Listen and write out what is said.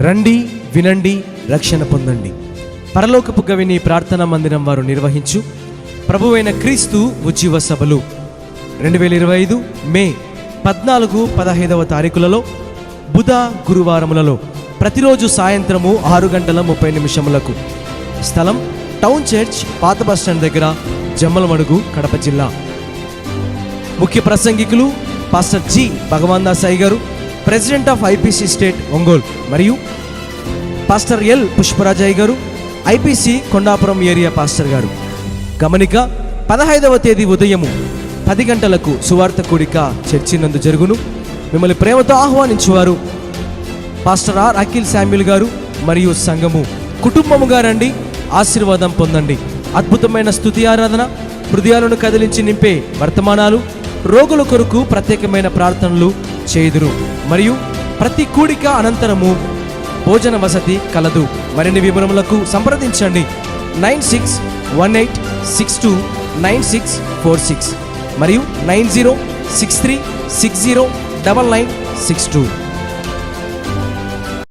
రండి వినండి రక్షణ పొందండి. పరలోకపు గవిని ప్రార్థనా మందిరం వారు నిర్వహించు. ప్రభువైన క్రీస్తు ఉజ్జీవ సభలు. రెండు వేల ఇరవై ఐదు మే పద్నాలుగు పదహైదవ తారీఖులలో బుధ గురువారములలో ప్రతిరోజు సాయంత్రము ఆరు గంటల ముప్పై నిమిషములకు. స్థలం టౌన్ చర్చ్ పాత బస్టాండ్ దగ్గర జమ్మలమడుగు కడప జిల్లా. ముఖ్య ప్రసంగికులు pastor G. Bhagavan Dasai garu president of IPC state Ongole మరియు పాస్టర్ ఎల్ పుష్పరాజయ్య గారు ఐపీసీ కొండాపురం ఏరియా పాస్టర్ గారు. గమనిక పదహైదవ తేదీ ఉదయము పది గంటలకు సువార్త కూడిక చర్చినందు జరుగును. మిమ్మల్ని ప్రేమతో ఆహ్వానించువారు pastor R Akhil Samuel garu మరియు సంఘము. కుటుంబముగా రండి ఆశీర్వాదం పొందండి. అద్భుతమైన స్థుతి ఆరాధన హృదయాలను కదిలించి నింపే వర్తమానాలు రోగుల కొరకు ప్రత్యేకమైన ప్రార్థనలు చేయుదురు. మరియు ప్రతి కూడిక అనంతరము భోజన వసతి కలదు. మరిన్ని వివరములకు సంప్రదించండి. Nine six one eight six two nine six four six మరియు nine zero six three six zero double nine six two.